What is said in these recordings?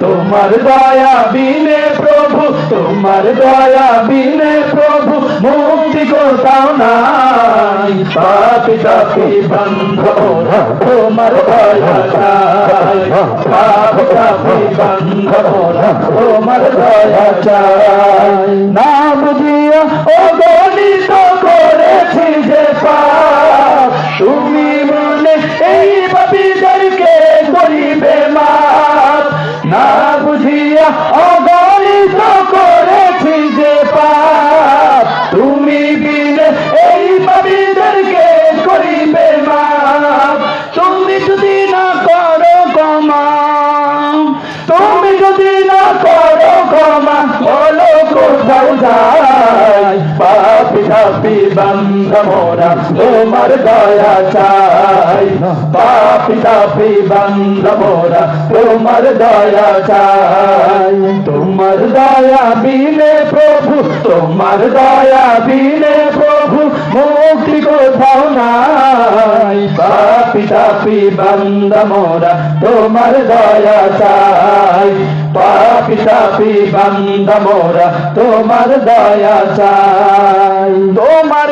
তোমার দয়া বিনে প্রভু, তোমার দয়া বিনে প্রভু, মুক্তি কোথাও নাই। পাপি তাপি বন্ধ তোমার দয়া চাই। পাপি তাপি বন্ধ তোমার দয়া চাই। না বুঝিয়া অগণিত করেছি যে পাপ। তুমি বিনে এই পাপীদেরকে করিবে মাপ। তুমি যদি না করো ক্ষমা, তুমি যদি না করো ক্ষমা, বলো কোথাও যাই পাপি তাপি বন্ধ মোরা তোমার দয়া চাই। পাপি তাপি বন্ধ মোরা তোমার দয়া চাই। তোমার দয়া বিনে প্রভু, তোমার দয়া বিনে প্রভু, মুক্তি কোথাও নাই। পাপি বান্দা মোরা তোমার দয়া চাই। পাপি তাপি বান্দা মোরা তোমার দয়া চাই। তোমার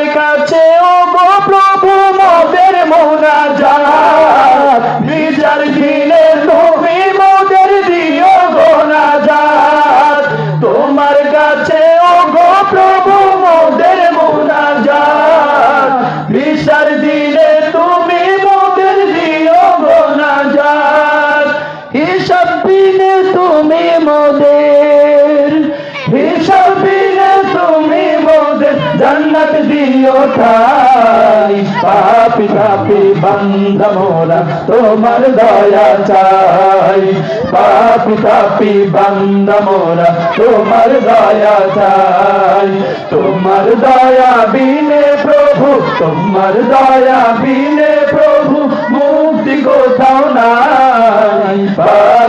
ঠাই পাপি পাপি বন্ধ মোরা তোমার দয়া চাই। পাপি পাপি বন্ধ মোরা তোমার দয়া চাই। তোমার দয়া বিনে প্রভু, তোমার দয়া বিনে প্রভু মুক্তি কোথাও নাই।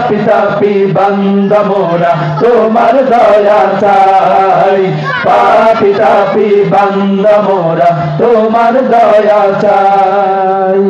পাপি তাপি মোরা তোমার দয়া চাই। পাপি তাপি বন্ধ মোরা তোমার দয়া চাই।